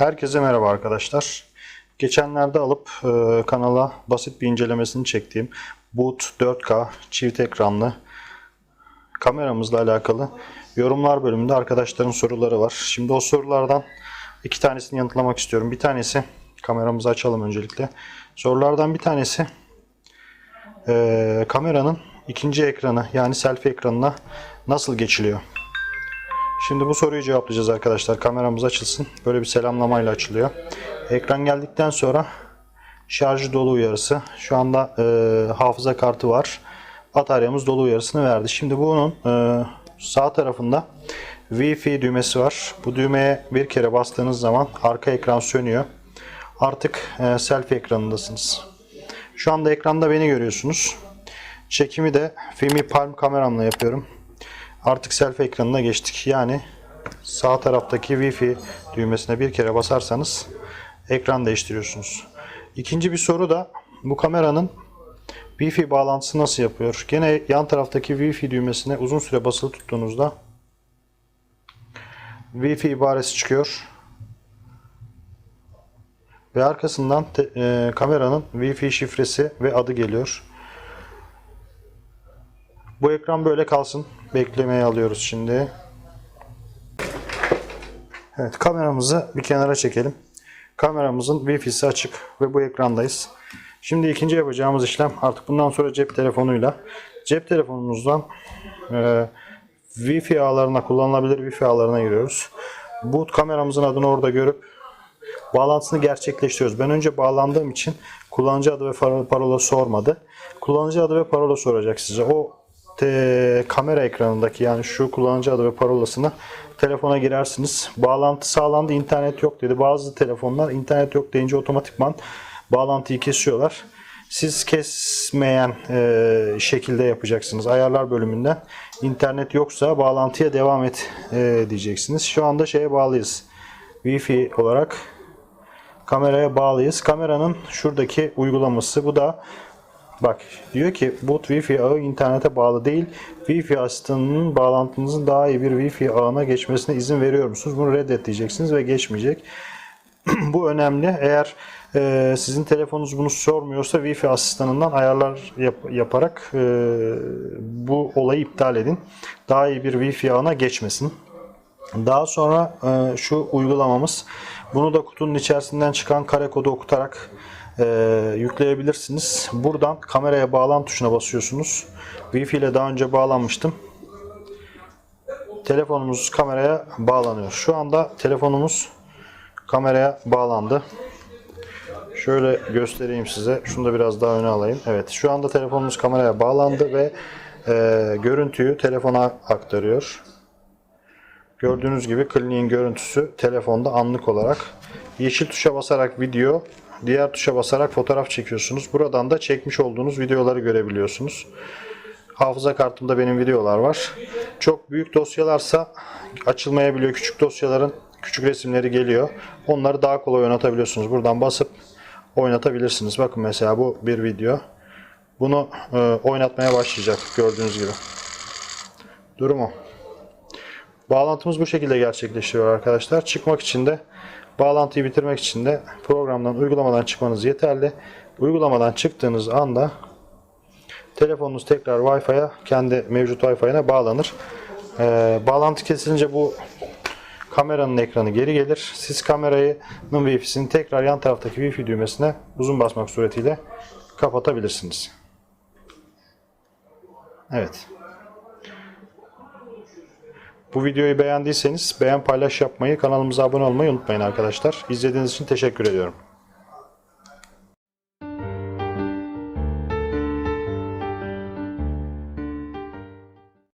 Herkese merhaba arkadaşlar. Geçenlerde alıp e, kanala basit bir incelemesini çektiğim Boot 4K çift ekranlı kameramızla alakalı yorumlar bölümünde arkadaşların soruları var. Şimdi o sorulardan iki tanesini yanıtlamak istiyorum. Bir tanesi kameramızı açalım öncelikle. Sorulardan bir tanesi e, kameranın ikinci ekranı yani selfie ekranına nasıl geçiliyor? Şimdi bu soruyu cevaplayacağız arkadaşlar. Kameramız açılsın. Böyle bir selamlamayla açılıyor. Ekran geldikten sonra şarjı dolu uyarısı. Şu anda e, hafıza kartı var. Bataryamız dolu uyarısını verdi. Şimdi bunun e, sağ tarafında Wi-Fi düğmesi var. Bu düğmeye bir kere bastığınız zaman arka ekran sönüyor. Artık e, selfie ekranındasınız. Şu anda ekranda beni görüyorsunuz. Çekimi de Filmi Palm kameramla yapıyorum. Artık selfie ekranına geçtik. Yani sağ taraftaki Wi-Fi düğmesine bir kere basarsanız ekran değiştiriyorsunuz. İkinci bir soru da bu kameranın Wi-Fi bağlantısı nasıl yapıyor? Gene yan taraftaki Wi-Fi düğmesine uzun süre basılı tuttuğunuzda Wi-Fi ibaresi çıkıyor. Ve arkasından te- e, kameranın Wi-Fi şifresi ve adı geliyor. Bu ekran böyle kalsın. Beklemeye alıyoruz şimdi. Evet kameramızı bir kenara çekelim. Kameramızın Wi-Fi'si açık ve bu ekrandayız. Şimdi ikinci yapacağımız işlem artık bundan sonra cep telefonuyla cep telefonumuzdan e, Wi-Fi ağlarına kullanılabilir Wi-Fi ağlarına giriyoruz. Bu kameramızın adını orada görüp bağlantısını gerçekleştiriyoruz. Ben önce bağlandığım için kullanıcı adı ve par- parola sormadı. Kullanıcı adı ve parola soracak size. O te- kamera ekranındaki yani şu kullanıcı adı ve parolasını telefona girersiniz. Bağlantı sağlandı, internet yok dedi. Bazı telefonlar internet yok deyince otomatikman bağlantıyı kesiyorlar. Siz kesmeyen e, şekilde yapacaksınız. Ayarlar bölümünden internet yoksa bağlantıya devam et e, diyeceksiniz. Şu anda şeye bağlıyız. Wi-Fi olarak kameraya bağlıyız. Kameranın şuradaki uygulaması bu da bak diyor ki bu Wi-Fi ağı internete bağlı değil. Wi-Fi asistanının bağlantınızın daha iyi bir Wi-Fi ağına geçmesine izin veriyor musunuz? Bunu reddet diyeceksiniz ve geçmeyecek. bu önemli. Eğer e, sizin telefonunuz bunu sormuyorsa Wi-Fi asistanından ayarlar yap- yaparak e, bu olayı iptal edin. Daha iyi bir Wi-Fi ağına geçmesin. Daha sonra e, şu uygulamamız. Bunu da kutunun içerisinden çıkan kare kodu okutarak e, yükleyebilirsiniz. Buradan kameraya bağlan tuşuna basıyorsunuz. Wi-Fi ile daha önce bağlanmıştım. Telefonumuz kameraya bağlanıyor. Şu anda telefonumuz kameraya bağlandı. Şöyle göstereyim size. Şunu da biraz daha öne alayım. Evet şu anda telefonumuz kameraya bağlandı ve e, görüntüyü telefona aktarıyor. Gördüğünüz gibi kliniğin görüntüsü telefonda anlık olarak. Yeşil tuşa basarak video, diğer tuşa basarak fotoğraf çekiyorsunuz. Buradan da çekmiş olduğunuz videoları görebiliyorsunuz. Hafıza kartımda benim videolar var. Çok büyük dosyalarsa açılmayabiliyor. Küçük dosyaların küçük resimleri geliyor. Onları daha kolay oynatabiliyorsunuz. Buradan basıp oynatabilirsiniz. Bakın mesela bu bir video. Bunu e, oynatmaya başlayacak gördüğünüz gibi. Durumu. Bağlantımız bu şekilde gerçekleşiyor arkadaşlar. Çıkmak için de bağlantıyı bitirmek için de programdan uygulamadan çıkmanız yeterli. Uygulamadan çıktığınız anda telefonunuz tekrar Wi-Fi'ye kendi mevcut Wi-Fi'ine bağlanır. Ee, bağlantı kesilince bu kameranın ekranı geri gelir. Siz kameranın Wi-Fi'sini tekrar yan taraftaki Wi-Fi düğmesine uzun basmak suretiyle kapatabilirsiniz. Evet. Bu videoyu beğendiyseniz beğen paylaş yapmayı, kanalımıza abone olmayı unutmayın arkadaşlar. İzlediğiniz için teşekkür ediyorum.